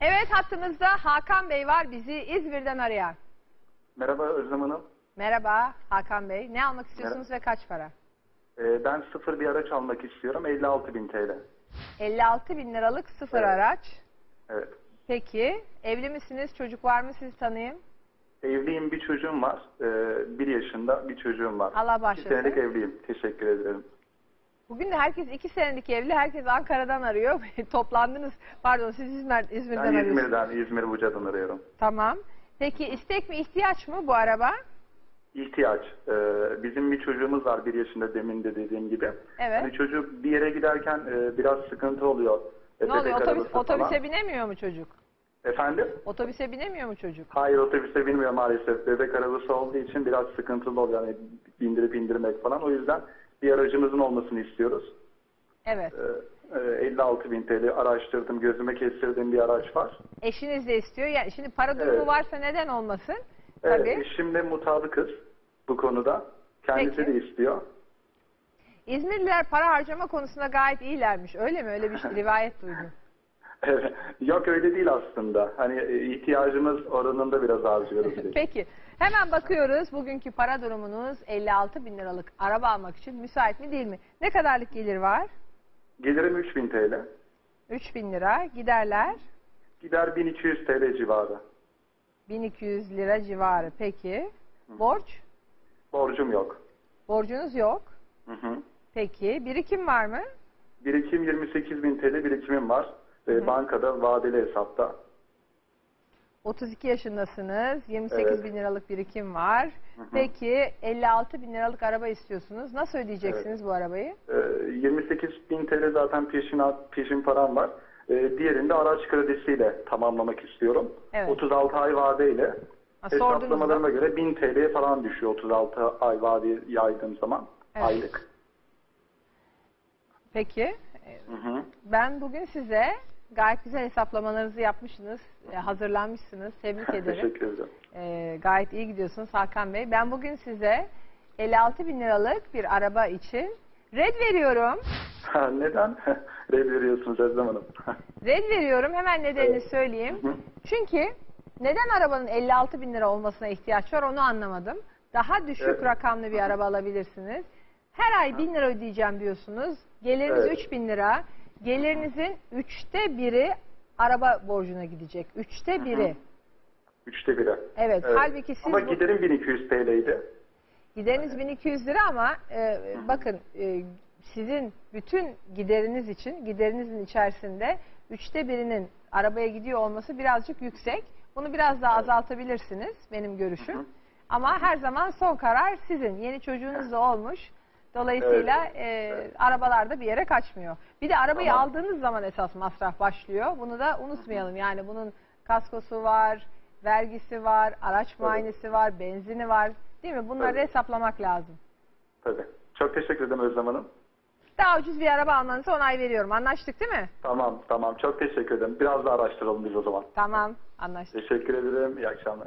Evet hattımızda Hakan Bey var bizi İzmir'den arayan. Merhaba Özlem Hanım. Merhaba Hakan Bey. Ne almak istiyorsunuz ve kaç para? Ee, ben sıfır bir araç almak istiyorum. 56 bin TL. 56 bin liralık sıfır Evet. araç. Evet. Peki evli misiniz? Çocuk var mı? Sizi tanıyayım. Evliyim bir çocuğum var. Ee, bir yaşında bir çocuğum var. Allah İki bağışlasın. senelik evliyim. Teşekkür ederim. Bugün de herkes iki senelik evli. Herkes Ankara'dan arıyor. Toplandınız. Pardon siz İzmir, İzmir'den Ben arıyorsunuz. İzmir'den, İzmir Buca'dan arıyorum. Tamam. Peki istek mi ihtiyaç mı bu araba? İhtiyaç. Ee, bizim bir çocuğumuz var bir yaşında demin de dediğim gibi. Evet. Hani çocuk bir yere giderken e, biraz sıkıntı oluyor. Ne oluyor? bebek Otobüs, arabası otobüse falan. binemiyor mu çocuk? Efendim? Otobüse binemiyor mu çocuk? Hayır otobüse binmiyor maalesef. Bebek arabası olduğu için biraz sıkıntılı oluyor. Yani bindirip indirmek falan. O yüzden bir aracımızın olmasını istiyoruz. Evet. Ee, e, 56 bin TL araştırdım. Gözüme kestirdiğim bir araç var. Eşiniz de istiyor. Yani şimdi para durumu Evet. varsa neden olmasın? Evet, Tabii. eşimle mutabıkız bu konuda. Kendisi Peki. de istiyor. İzmirliler para harcama konusunda gayet iyilermiş. Öyle mi? Öyle bir şey- rivayet duydum. Evet. Yok öyle değil aslında. Hani e, ihtiyacımız oranında biraz harcıyoruz. biz. Peki. Hemen bakıyoruz. Bugünkü para durumunuz 56 bin liralık araba almak için müsait mi değil mi? Ne kadarlık gelir var? Gelirim 3 bin TL. 3 bin lira. Giderler Gider 1200 TL civarı. 1200 lira civarı. Peki. Borç? Borcum yok. Borcunuz yok. Hı hı. Peki. Birikim var mı? Birikim 28 bin TL birikimim var. Ee, bankada vadeli hesapta. 32 yaşındasınız. 28 Evet. bin liralık birikim var. Peki 56 bin liralık araba istiyorsunuz. Nasıl ödeyeceksiniz bu arabayı? Ee, 28 bin TL zaten peşin, peşin param var. Ee, diğerini de araç kredisiyle tamamlamak istiyorum. Evet. 36 ay vadeyle. Ha. Hesaplamalarıma göre 1000 TL falan düşüyor 36 ay vade yaydığım zaman. Evet. Aylık. Peki. e, Hı hı. Ben bugün size gayet güzel hesaplamalarınızı yapmışsınız. e, Hazırlanmışsınız. Tebrik ederim. Teşekkür ederim. E, gayet iyi gidiyorsunuz Hakan Bey. Ben bugün size 56 bin liralık bir araba için red veriyorum. Ha, Neden? Red veriyorsunuz Özlem Hanım. Red veriyorum. Hemen nedenini Evet. söyleyeyim. Hı hı. Çünkü neden arabanın 56 bin lira olmasına ihtiyaç var onu anlamadım. Daha düşük Evet. rakamlı bir araba alabilirsiniz. Her ay 1000 lira ödeyeceğim diyorsunuz. Geliriniz Evet. 3000 lira. Gelirinizin üçte biri araba borcuna gidecek. Üçte biri. Üçte biri. Evet, halbuki siz Ama bu- giderim 1200 TL'ydi. Gideriniz 1200 lira ama e, bakın e, sizin bütün gideriniz için giderinizin içerisinde üçte birinin arabaya gidiyor olması birazcık yüksek. Bunu biraz daha azaltabilirsiniz benim görüşüm. Ama her zaman son karar sizin. Yeni çocuğunuz da olmuş. Dolayısıyla e, arabalar da bir yere kaçmıyor. Bir de arabayı Tamam. aldığınız zaman esas masraf başlıyor. Bunu da unutmayalım. Yani bunun kaskosu var, vergisi var, araç muayenesi var, benzini var. Değil mi? Bunları Tabii. hesaplamak lazım. Tabii. Çok teşekkür ederim Özlem Hanım. Daha ucuz bir araba almanıza onay veriyorum. Anlaştık değil mi? Tamam tamam çok teşekkür ederim. Biraz daha araştıralım biz o zaman. Tamam, anlaştık. Teşekkür ederim. İyi akşamlar.